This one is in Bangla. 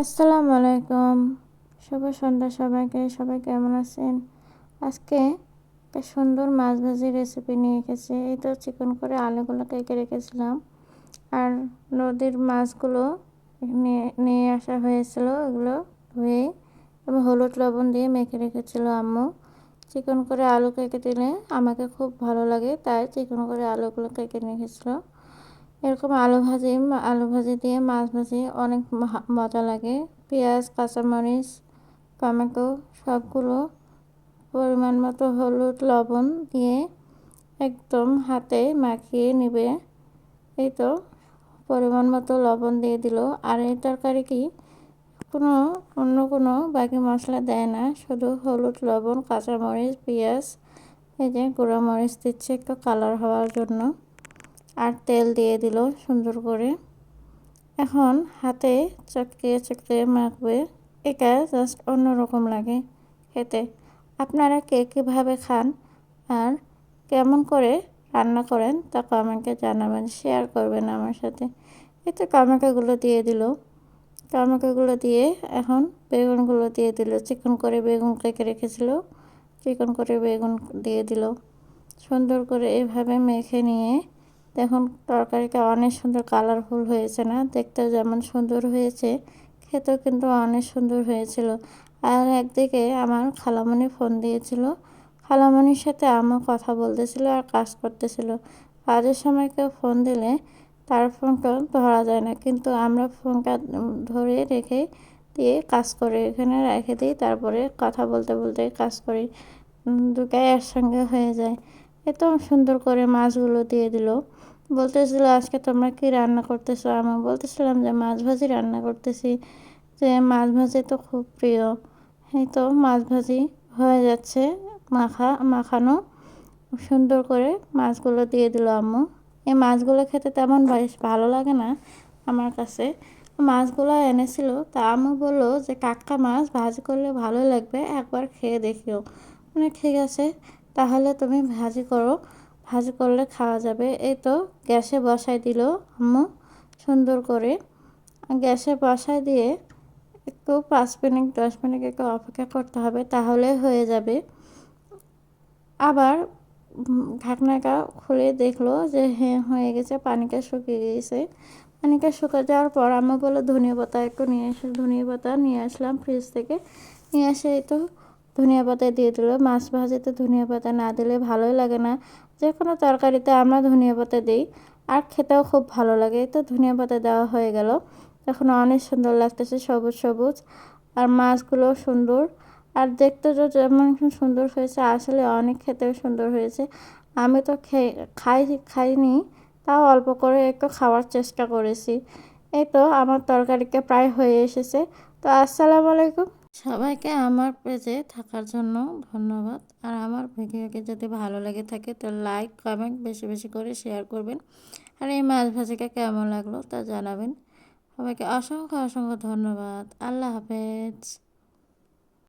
আসসালামু আলাইকুম। শুভ সন্ধ্যা সবাইকে। সবাই কেমন আছেন? আজকে একটা সুন্দর মাছ ভাজি রেসিপি নিয়ে এসেছি। এই তো চিকন করে আলুগুলো কেটে রেখেছিলাম। আর নদীর মাছগুলো নিয়ে নিয়ে আসা হয়েছিল। এগুলো ধুয়ে এবং হলুদ লবণ দিয়ে মেখে রেখেছিল আম্মু। চিকন করে আলু কেটে দিলে আমাকে খুব ভালো লাগে, তাই চিকন করে আলুগুলো কেটে রেখেছিলো এরকম আলু ভাজি আলু ভাজি দিয়ে মাছ ভাজি, অনেক মজা লাগে। পেঁয়াজ, কাঁচামরিচ, টমেটো সবগুলো পরিমাণ মতো হলুদ লবণ দিয়ে একদম হাতে মাখিয়ে নেবে। এই তো পরিমাণ মতো লবণ দিয়ে দিল। আর এই তরকারি কি কোনো, অন্য কোনো বাকি মশলা দেয় না। শুধু হলুদ লবণ, কাঁচামরিচ, পেঁয়াজ, এই যে গুঁড়ো মরিচ দিচ্ছে একটু কালার হওয়ার জন্য। আর তেল দিয়ে দিল সুন্দর করে। এখন হাতে চটকিয়ে চটকিয়ে মাখবে। এটা জাস্ট অন্যরকম লাগে খেতে। আপনারা কে কীভাবে খান আর কেমন করে রান্না করেন তা কমেন্টে জানাবেন শেয়ার করবেন আমার সাথে। এতে টমেটোগুলো দিয়ে দিল। টমেটোগুলো দিয়ে এখন বেগুনগুলো দিয়ে দিল। চিকন করে বেগুন কেটে রেখেছিল। চিকন করে বেগুন দিয়ে দিল। সুন্দর করে এভাবে মেখে নিয়ে দেখুন তরকারিটা অনেক সুন্দর কালারফুল হয়েছে না? দেখতেও যেমন সুন্দর হয়েছে, খেতেও কিন্তু অনেক সুন্দর হয়েছিল। আর একদিকে আমার খালামণি ফোন দিয়েছিল। খালামণির সাথে আমার কথা বলতেছিল আর কাজ করতেছিল। কাজের সময় কেউ ফোন দিলে তার ফোনটা ধরা যায় না। কিন্তু আমরা ফোনটা ধরে রেখে দিয়ে কাজ করে, এখানে রেখে দিই, তারপরে কথা বলতে বলতে কাজ করি। দুটাই একসঙ্গে হয়ে যায়। এত সুন্দর করে মাছগুলো দিয়ে দিল। বলতেছিল, আজকে তোমরা কি রান্না করতেছো? আমি বলতেছিলাম যে, মাছ ভাজি রান্না করতেছি। যে, মাছ ভাজি তো খুব প্রিয়। এই তো, মাছ ভাজি হয়ে যাচ্ছে মাখা, মাখানো। সুন্দর করে মাছগুলো দিয়ে দিল আম্মু। এই মাছগুলো খেতে তেমন বেশ ভালো লাগে না আমার কাছে। মাছগুলো এনেছিল, তা আম্মু বলল যে কাক্কা মাছ ভাজি করলে ভালো লাগবে, একবার খেয়ে দেখিও। মানে ঠিক আছে, তাহলে তুমি ভাজি করো। ভাজি করলে খাওয়া যাবে। এই তো গ্যাসে বসাই দিল আম্মু সুন্দর করে। গ্যাসে বসাই দিয়ে একটু পাঁচ মিনিট, দশ মিনিট একটু অপেক্ষা করতে হবে, তাহলে হয়ে যাবে। আবার ঢাকনাটা খুলে দেখল যে হ্যাঁ হয়ে গেছে, পানিটা শুকিয়ে গিয়েছে। পানিটা শুকিয়ে যাওয়ার পর আমি বলে ধনিয়া পাতা একটু নিয়ে এসে, ধনিয়া পাতা নিয়ে আসলাম ফ্রিজ থেকে। নিয়ে এসে তো ধনিয়া পাতা দিয়ে দিল। মাছ ভাজিতে ধনিয়া পাতা না দিলে ভালোই লাগে না। যে কোনো তরকারিতে আমরা ধনিয়া পাতা দিই। আর খেতেও খুব ভালো লাগে। তো ধনিয়া পাতা দেওয়া হয়ে গেল। এখন অনেক সুন্দর লাগতেছে সবুজ সবুজ। আর মাছগুলো সুন্দর। আর দেখতে তো যেমন সুন্দর হয়েছে, আসলে অনেক খেতেও সুন্দর হয়েছে। আমি তো খাই, খাইনি। তাও অল্প করে একটু খাওয়ার চেষ্টা করেছি। এই তো আমার তরকারিকে প্রায় হয়ে এসেছে। তো আসসালামু আলাইকুম। সবাইকে আমার পেজে থাকার জন্য ধন্যবাদ। আর আমার ভিডিওকে যদি ভালো লাগে থাকে, তো লাইক কমেন্ট বেশি বেশি করে শেয়ার করবেন। আর এই মাছ ভাজিটা কেমন লাগল তা জানাবেন। সবাইকে অসংখ্য অসংখ্য ধন্যবাদ। আল্লাহ হাফেজ।